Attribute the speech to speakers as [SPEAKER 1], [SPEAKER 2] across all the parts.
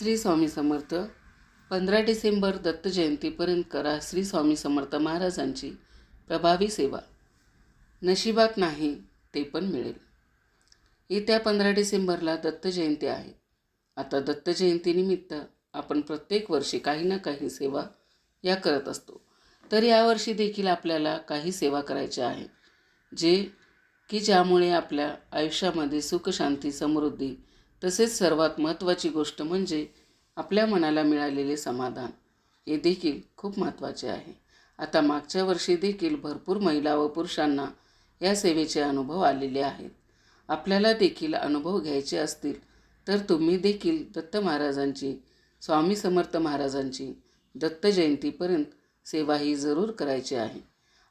[SPEAKER 1] श्री स्वामी समर्थ. पंधरा डिसेंबर दत्त जयंतीपर्यंत करा श्री स्वामी समर्थ महाराजांची प्रभावी सेवा. नशिबात नाही ते पण मिळेल. येत्या पंधरा डिसेंबरला दत्त जयंती आहे. आता दत्त जयंतीनिमित्त आपण प्रत्येक वर्षी काही ना काही सेवा या करत असतो. तर यावर्षी देखील आपल्याला काही सेवा करायच्या आहे. जे की ज्यामुळे आपल्या आयुष्यामध्ये सुखशांती समृद्धी तसेच सर्वात महत्त्वाची गोष्ट म्हणजे आपल्या मनाला मिळालेले समाधान. हे देखील खूप महत्त्वाचे आहे. आता मागच्या वर्षी देखील भरपूर महिला व पुरुषांना या सेवेचे अनुभव आलेले आहेत. आपल्याला देखील अनुभव घ्यायचे असतील तर तुम्ही देखील दत्त महाराजांची स्वामी समर्थ महाराजांची दत्त जयंतीपर्यंत सेवा ही जरूर करायची आहे.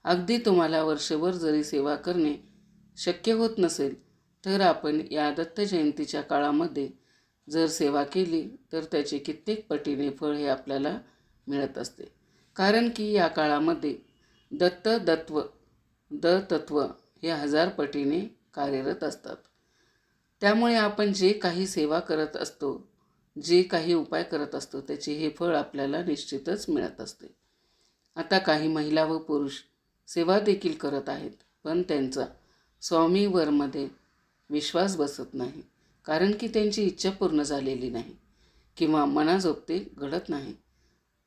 [SPEAKER 1] अगदी तुम्हाला वर्षभर जरी सेवा करणे शक्य होत नसेल तर आपण या दत्त जयंतीच्या काळामध्ये जर सेवा केली तर त्याचे कित्येक पटीने फळ हे आपल्याला मिळत असते. कारण की या काळामध्ये दत्त दत्व द तत्व हे हजार पटीने कार्यरत असतात. त्यामुळे आपण जे काही सेवा करत असतो जे काही उपाय करत असतो त्याचे हे फळ आपल्याला निश्चितच मिळत असते. आता काही महिला व पुरुष सेवा देखील करत आहेत पण त्यांचा स्वामी वरमध्ये विश्वास बसत नाही. कारण की त्यांची इच्छा पूर्ण झालेली नाही किंवा मनाजोगते घडत नाही.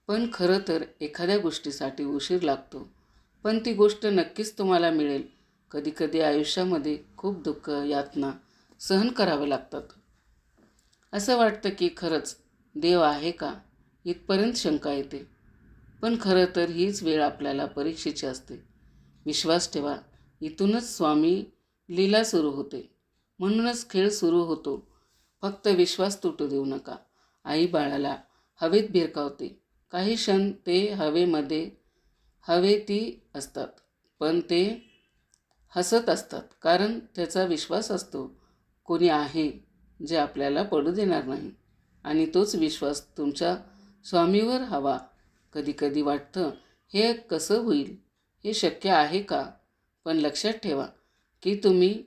[SPEAKER 1] पण खरं तर एखाद्या गोष्टीसाठी उशीर लागतो. पण ती गोष्ट नक्कीच तुम्हाला मिळेल. कधीकधी आयुष्यामध्ये खूप दुःख यातना सहन करावे लागतात. असं वाटतं की खरंच देव आहे का? इथपर्यंत शंका येते. पण खरं तर हीच वेळ आपल्याला परीक्षेची असते. विश्वास ठेवा इथूनच स्वामी लीला सुरू होते. म्हणूनच खेळ सुरू होतो. फक्त विश्वास तुटू देऊ नका. आई बाळाला हवेत भिरकावते. काही क्षण ते हवेमध्ये हवे ती असतात. पण ते हसत असतात. कारण त्याचा विश्वास असतो. कोणी आहे जे आपल्याला पडू देणार नाही. आणि तोच विश्वास तुमच्या स्वामीवर हवा. कधीकधी वाटतं हे कसं होईल? हे शक्य आहे का? पण लक्षात ठेवा की तुम्ही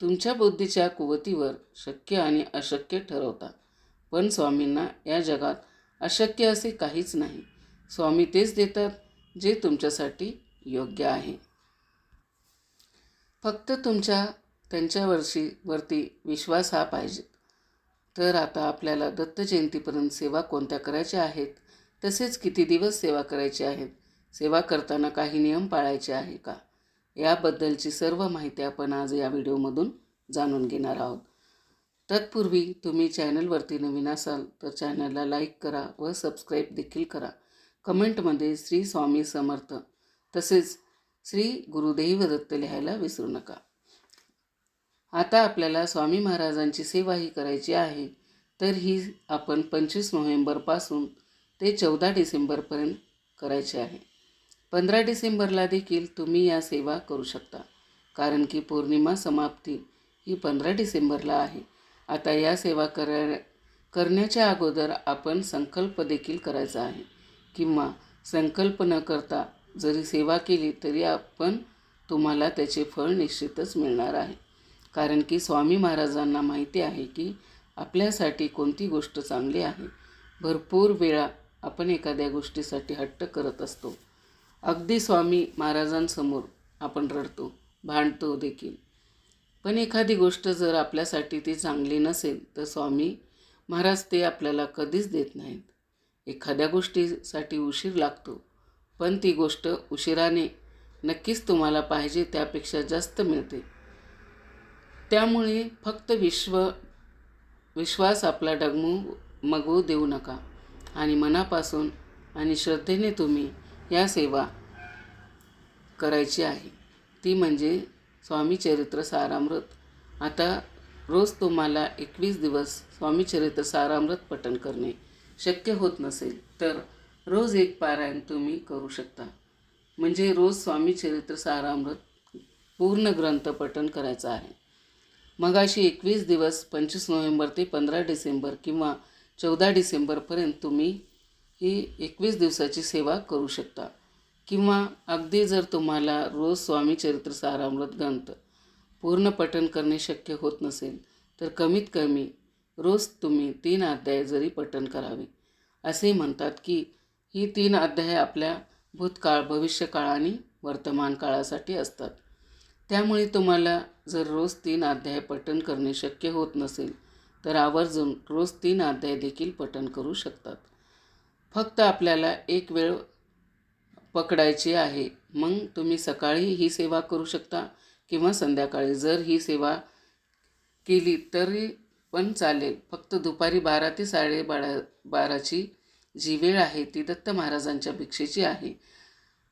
[SPEAKER 1] तुमच्या बुद्धीच्या कुवतीवर शक्य आणि अशक्य ठरवता पण स्वामींना या जगात अशक्य असे काहीच नाही. स्वामी तेच देतात जे तुमच्यासाठी योग्य आहे. फक्त तुमच्या त्यांच्यावरशी वरती विश्वास हा पाहिजे. तर आता आपल्याला दत्त जयंतीपर्यंत सेवा कोणत्या करायच्या आहेत? तसेच किती दिवस सेवा करायची आहेत? सेवा करताना काही नियम पाळायचे आहे का? याबद्दलची सर्व माहिती आपण आज या व्हिडिओमधून जाणून घेणार आहोत. तत्पूर्वी तुम्ही चॅनलवरती नवीन असाल तर चॅनलला लाईक करा व सबस्क्राईब देखील करा. कमेंटमध्ये श्री स्वामी समर्थ तसेच श्री गुरुदेव दत्त लिहायला विसरू नका. आता आपल्याला स्वामी महाराजांची सेवाही करायची आहे तर ही आपण पंचवीस नोव्हेंबरपासून ते चौदा डिसेंबरपर्यंत करायची आहे. पंधरा डिसेंबरला देखील तुम्ही या सेवा करू शकता. कारण की पौर्णिमा समाप्ती ही पंधरा डिसेंबरला आहे. आता या सेवा कर करण्याच्या अगोदर आपण संकल्प देखील करायचा आहे. किंवा संकल्प न करता जरी सेवा केली तरी आपण तुम्हाला त्याचे फळ निश्चितच मिळणार आहे. कारण की स्वामी महाराजांना माहिती आहे की आपल्यासाठी कोणती गोष्ट चांगली आहे. भरपूर वेळा आपण एखाद्या गोष्टीसाठी हट्ट करत असतो. अगदी स्वामी महाराजांसमोर आपण रडतो भांडतो देखील. पण एखादी गोष्ट जर आपल्यासाठी ती चांगली नसेल तर स्वामी महाराज ते आपल्याला कधीच देत नाहीत. एखाद्या गोष्टीसाठी उशीर लागतो पण ती गोष्ट उशिराने नक्कीच तुम्हाला पाहिजे त्यापेक्षा जास्त मिळते. त्यामुळे फक्त विश्व विश्वास आपला डगमू मगवू देऊ नका. आणि मनापासून आणि श्रद्धेने तुम्ही या सेवा करायची आहे. ती म्हणजे स्वामी चरित्र सारामृत. आता रोज तुम्हाला एकवीस दिवस स्वामी चरित्र सारामृत पठण करणे शक्य होत नसेल तर रोज एक पारायण तुम्ही करू शकता. म्हणजे रोज स्वामी चरित्र सारामृत पूर्ण ग्रंथ पठण करायचं आहे. मगाशी एकवीस दिवस पंचवीस नोव्हेंबर ते पंधरा डिसेंबर किंवा चौदा डिसेंबरपर्यंत तुम्ही ही एकवीस दिवसाची सेवा करू शकता. किंवा अगदी जर तुम्हाला रोज स्वामी चरित्र सारामृत ग्रंथ पूर्ण पठण करणे शक्य होत नसेल तर कमीत कमी रोज तुम्ही तीन अध्याय जरी पठण करावे. असे म्हणतात की ही तीन अध्याय आपल्या भूतकाळ भविष्यकाळ आणि वर्तमान काळासाठी असतात. त्यामुळे तुम्हाला जर रोज तीन अध्याय पठण करणे शक्य होत नसेल तर आवर्जून रोज तीन अध्याय देखील पठण करू शकतात. फक्त आपल्याला एक वेळ पकडायची आहे. मग तुम्ही सकाळी ही सेवा करू शकता किंवा संध्याकाळी. जर ही सेवा केली तरी पण चालेल. फक्त दुपारी बारा ते साडेबारा बाराची जी वेळ आहे ती दत्त महाराजांच्या भिक्षेची आहे.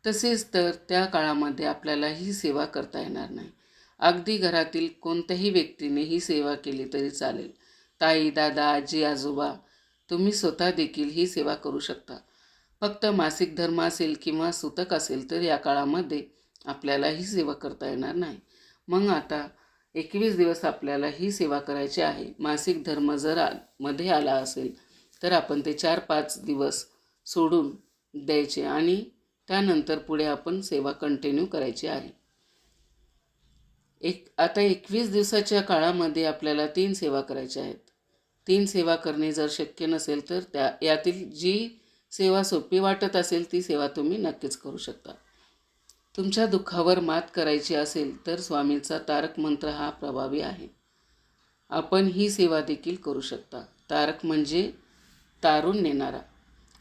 [SPEAKER 1] तसेच तर त्या काळामध्ये आपल्याला ही सेवा करता येणार नाही. अगदी घरातील कोणत्याही व्यक्तीने ही सेवा केली तरी चालेल. ताई दादा आजी आजोबा तुम्ही स्वतः देखील ही सेवा करू शकता. फक्त मासिक धर्म असेल किंवा सुतक असेल तर या काळामध्ये आपल्याला ही सेवा करता येणार नाही. मग आता एकवीस दिवस आपल्याला ही सेवा करायची आहे. मासिक धर्म जर आ मध्ये आला असेल तर आपण ते चार पाच दिवस सोडून द्यायचे आणि त्यानंतर पुढे आपण सेवा कंटिन्यू करायची आहे. एक आता एकवीस दिवसाच्या काळामध्ये आपल्याला तीन सेवा करायच्या आहेत. तीन सेवा करणे जर शक्य नसेल तर त्या यातील जी सेवा सोपी वाटत असेल ती सेवा तुम्ही नक्कीच करू शकता. तुमच्या दुःखावर मात करायची असेल तर स्वामींचा तारक मंत्र हा प्रभावी आहे. आपण ही सेवा देखील करू शकता. तारक म्हणजे तारून नेणारा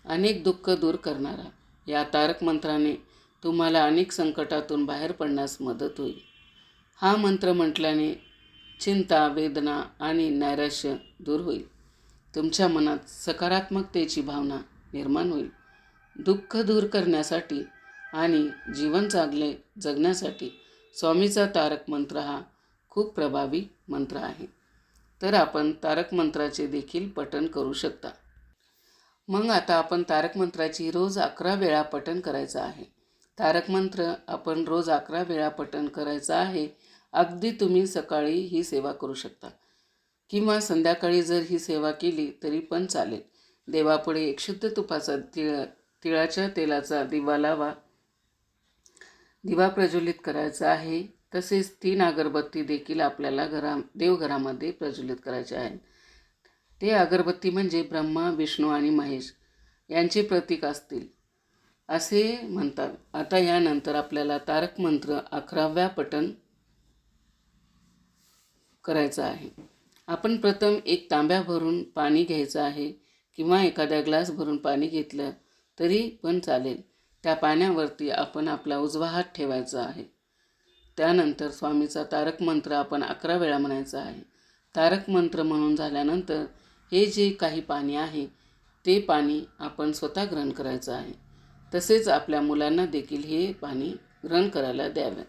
[SPEAKER 1] अनेक दुःख दूर करणारा. या तारक मंत्राने तुम्हाला अनेक संकटातून बाहेर पडण्यास मदत होईल. हा मंत्र म्हटल्याने चिंता वेदना आणि नैराश्य दूर होईल. तुमच्या मनात सकारात्मकतेची भावना निर्माण होईल. दुःख दूर करण्यासाठी आणि जीवन चांगले जगण्यासाठी स्वामीचा तारक मंत्र हा खूप प्रभावी मंत्र आहे. तर आपण तारक मंत्राचे देखील पठण करू शकता. मग आता आपण तारक मंत्राची रोज अकरा वेळा पठण करायचं आहे. तारक मंत्र आपण रोज अकरा वेळा पठण करायचं आहे अगदी तुम्ही सकाळी ही सेवा करू शकता. किंवा संध्याकाळी जर ही सेवा केली तरी पण चालेल. देवापुढे एक शुद्ध तुपाचा तिळ तिळाच्या तेलाचा दिवा लावा. दिवा प्रज्वलित करायचा आहे तसेच तीन अगरबत्ती देखील आपल्याला घरा देवघरामध्ये प्रज्वलित करायचे आहेत. ते अगरबत्ती म्हणजे ब्रह्मा विष्णू आणि महेश यांचे प्रतीक असतील असे म्हणतात. आता यानंतर आपल्याला तारक मंत्र अकराव्या पठण करायचं आहे. आपण प्रथम एक तांब्या भरून पाणी घ्यायचं आहे किंवा एखाद्या ग्लास भरून पाणी घेतलं तरी पण चालेल. त्या पाण्यावरती आपण आपला उजवा हात ठेवायचा आहे. त्यानंतर स्वामीचा तारक मंत्र आपण अकरा वेळा म्हणायचा आहे. तारक मंत्र म्हणून झाल्यानंतर हे जे काही पाणी आहे ते पाणी आपण स्वतः ग्रहण करायचं आहे. तसेच आपल्या मुलांना देखील हे पाणी ग्रहण करायला द्यावे.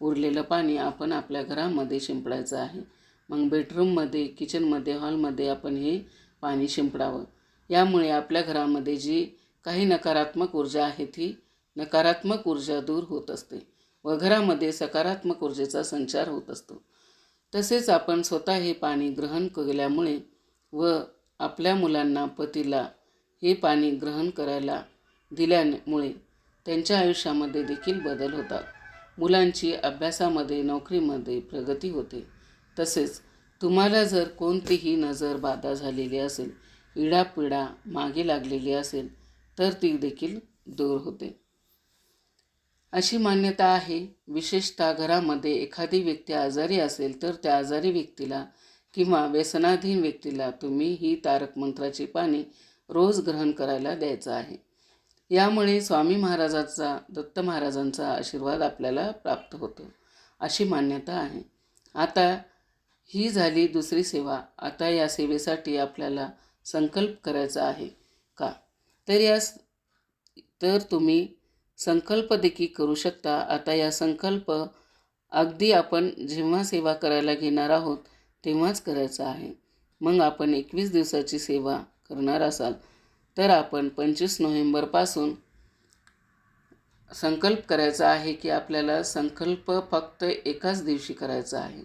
[SPEAKER 1] उरलेलं पाणी आपण आपल्या घरामध्ये शिंपडायचं आहे. मग बेडरूममध्ये किचनमध्ये हॉलमध्ये आपण हे पाणी शिंपडावं. यामुळे आपल्या घरामध्ये जी काही नकारात्मक ऊर्जा आहे ती नकारात्मक ऊर्जा दूर होत असते व घरामध्ये सकारात्मक ऊर्जेचा संचार होत असतो. तसेच आपण स्वतः हे पाणी ग्रहण केल्यामुळे व आपल्या मुलांना पतीला हे पाणी ग्रहण करायला दिल्यामुळे त्यांच्या आयुष्यामध्ये देखील बदल होतात. मुलांची अभ्यासामध्ये नोकरीमध्ये प्रगती होते. तसेच तुम्हाला जर कोणतीही नजर बाधा झालेली असेल इडापिडा मागे लागलेली असेल तर ती देखील दूर होते. अशी मान्यता आहे विशेषतः घरामध्ये एखादी व्यक्ती आजारी असेल तर त्या आजारी व्यक्तीला किंवा व्यसनाधीन व्यक्तीला तुम्ही ही तारक मंत्राची पाने रोज ग्रहण करायला द्यायचं आहे. यामुळे स्वामी महाराजांचा दत्त महाराजांचा आशीर्वाद आपल्याला प्राप्त होतो अशी मान्यता आहे. आता ही झाली दुसरी सेवा. आता या सेवेसाठी आपल्याला संकल्प करायचा आहे का? तर या तर तुम्ही संकल्प देखील करू शकता. आता या संकल्प अगदी आपण जेव्हा सेवा करायला घेणार आहोत तेव्हाच करायचा आहे. मग आपण एकवीस दिवसाची सेवा करणार असाल तर आपण पंचवीस नोव्हेंबरपासून संकल्प करायचा आहे की आपल्याला संकल्प फक्त एकाच दिवशी करायचा आहे.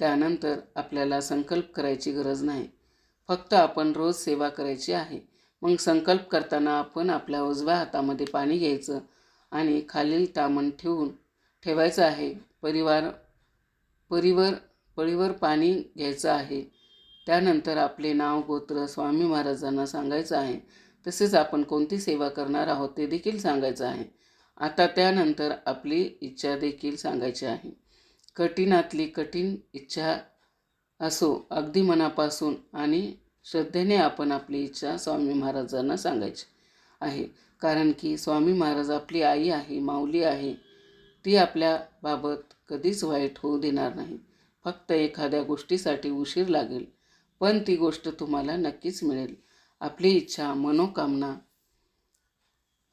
[SPEAKER 1] त्यानंतर आपल्याला संकल्प करायची गरज नाही. फक्त आपण रोज सेवा करायची आहे. मग संकल्प करताना आपण आपल्या उजव्या हातामध्ये पाणी घ्यायचं आणि खालील तामण ठेवून ठेवायचं आहे. परिवार परिवर पळीवर पाणी घ्यायचं आहे. त्यानंतर आपले नाव गोत्र स्वामी महाराजांना सांगायचं आहे. तसेच आपण कोणती सेवा करणार आहोत ते देखील सांगायचं आहे. आता त्यानंतर आपली इच्छा देखील सांगायची आहे. कठीणातली कठीण इच्छा असो अगदी मनापासून आणि श्रद्धेने आपण आपली इच्छा स्वामी महाराजांना सांगायची आहे. कारण की स्वामी महाराज आपली आई आहे माऊली आहे ती आपल्याबाबत कधीच वाईट होऊ देणार नाही. फक्त एखाद्या गोष्टीसाठी उशीर लागेल पण ती गोष्ट तुम्हाला नक्कीच मिळेल. आपली इच्छा मनोकामना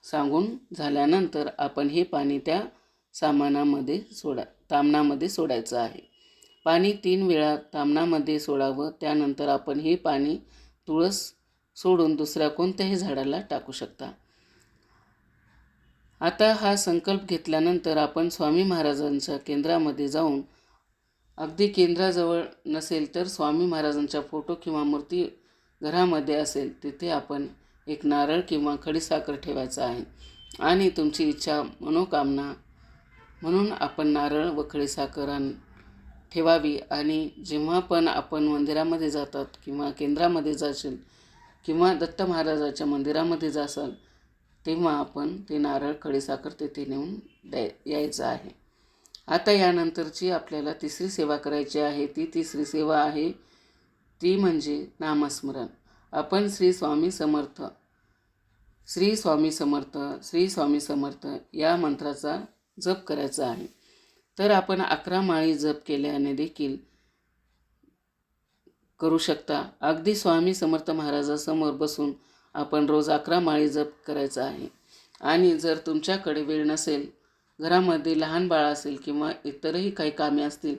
[SPEAKER 1] सांगून झाल्यानंतर आपण हे पाणी त्या सामानामध्ये सोडा. तामणामध्ये सोडायचं आहे. पाणी तीन वेळा तामणामध्ये सोडावं त्यानंतर आपण हे पाणी तुळस सोडून दुसऱ्या कोणत्याही झाडाला टाकू शकता. आता हा संकल्प घेतल्यानंतर आपण स्वामी महाराजांच्या केंद्रामध्ये जाऊन अगदी केंद्राजवळ नसेल तर स्वामी महाराजांच्या फोटो किंवा मूर्ती घरामध्ये असेल तिथे आपण एक नारळ किंवा खडीसाखर ठेवायचा आहे. आणि तुमची इच्छा मनोकामना म्हणून आपण नारळ व खडीसाखर ठेवावी आणि जेव्हा पण आपण मंदिरामध्ये जातात किंवा केंद्रामध्ये जाशील किंवा दत्त महाराजाच्या मंदिरामध्ये जासाल तेव्हा आपण ते नारळ खडीसाखर तेथे नेऊन द्याय यायचं आहे. आता यानंतरची आपल्याला तिसरी सेवा करायची आहे. ती तिसरी सेवा आहे ती म्हणजे नामस्मरण. आपण श्री स्वामी समर्थ श्री स्वामी समर्थ श्री स्वामी समर्थ या मंत्राचा जप करायचा आहे. तर आपण अकरा माळी जप केल्याने देखील करू शकता. अगदी स्वामी समर्थ महाराजासमोर बसून आपण रोज अकरा माळी जप करायचा आहे. आणि जर तुमच्याकडे वेळ नसेल घरामध्ये लहान बाळ असेल किंवा इतरही काही कामे असतील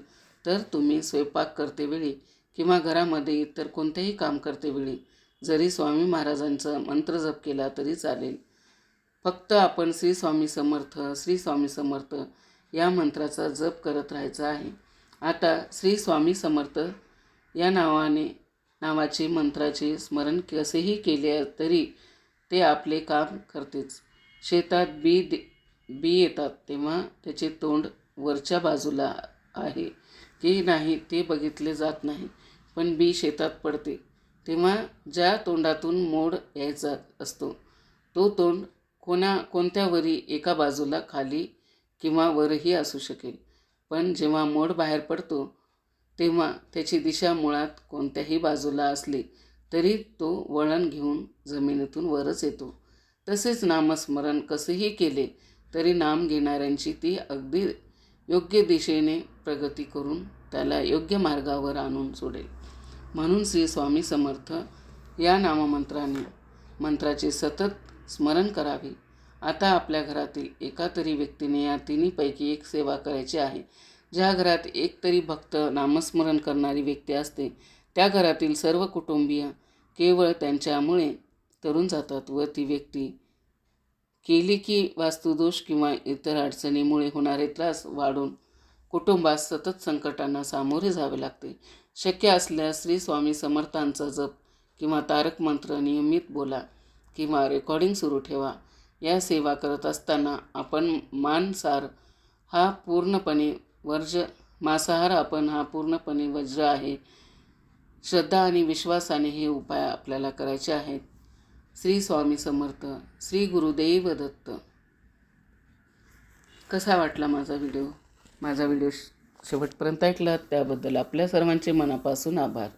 [SPEAKER 1] तर तुम्ही स्वयंपाक करतेवेळी किंवा घरामध्ये इतर कोणतेही काम करतेवेळी जरी स्वामी महाराजांचा मंत्र जप केला तरी चालेल. फक्त आपण श्री स्वामी समर्थ श्री स्वामी समर्थ या मंत्राचा जप करत राहायचा आहे. आता श्री स्वामी समर्थ या नावाने नावाचे मंत्राचे स्मरण कसेही केले तरी ते आपले काम करतेच. शेतात बी दे बी येतात तेव्हा त्याचे तोंड वरच्या बाजूला आहे की नाही ते बघितले जात नाही पण बी शेतात पडते. तेव्हा ज्या तोंडातून मोड यायचा असतो तो तोंड कोणा कोणत्यावरी एका बाजूला खाली किंवा वरही असू शकेल. पण जेव्हा मोड बाहेर पडतो तेव्हा त्याची दिशा मुळात कोणत्याही बाजूला असली तरी तो वळण घेऊन जमिनीतून वरच येतो. तसेच नामस्मरण कसेही केले तरी नाम घेणाऱ्यांची ती अगदी योग्य दिशेने प्रगती करून त्याला योग्य मार्गावर आणून सोडेल. म्हणून श्री स्वामी समर्थ या नाममंत्राने मंत्राचे सतत स्मरण करावे. आता आपल्या घरातील एका तरी व्यक्तीने या तिन्हीपैकी एक सेवा करायची आहे. ज्या घरात एक तरी भक्त नामस्मरण करणारी व्यक्ती असते त्या घरातील सर्व कुटुंबीय केवळ त्यांच्यामुळे तरुण जातात व ती व्यक्ती केली की वास्तुदोष किंवा इतर अडचणीमुळे होणारे त्रास वाढून कुटुंबास सतत संकटांना सामोरे जावे लागते. शक्य असल्यास श्री स्वामी समर्थांचा जप किंवा तारक मंत्र नियमित बोला. किंवा रेकॉर्डिंग सुरू ठेवा. या सेवा करत असताना आपण मांसार हा पूर्णपणे वर्ज मांसाहार आपण हा पूर्णपणे वज्र आहे. श्रद्धा आणि विश्वासाने हे उपाय आपल्याला करायचे आहेत. श्री स्वामी समर्थ श्री गुरुदेव दत्त. कसा वाटला माझा व्हिडिओ माझा व्हिडिओ शेवटपर्यंत ऐकला त्याबद्दल आपल्या सर्वांचे मनापासून आभार.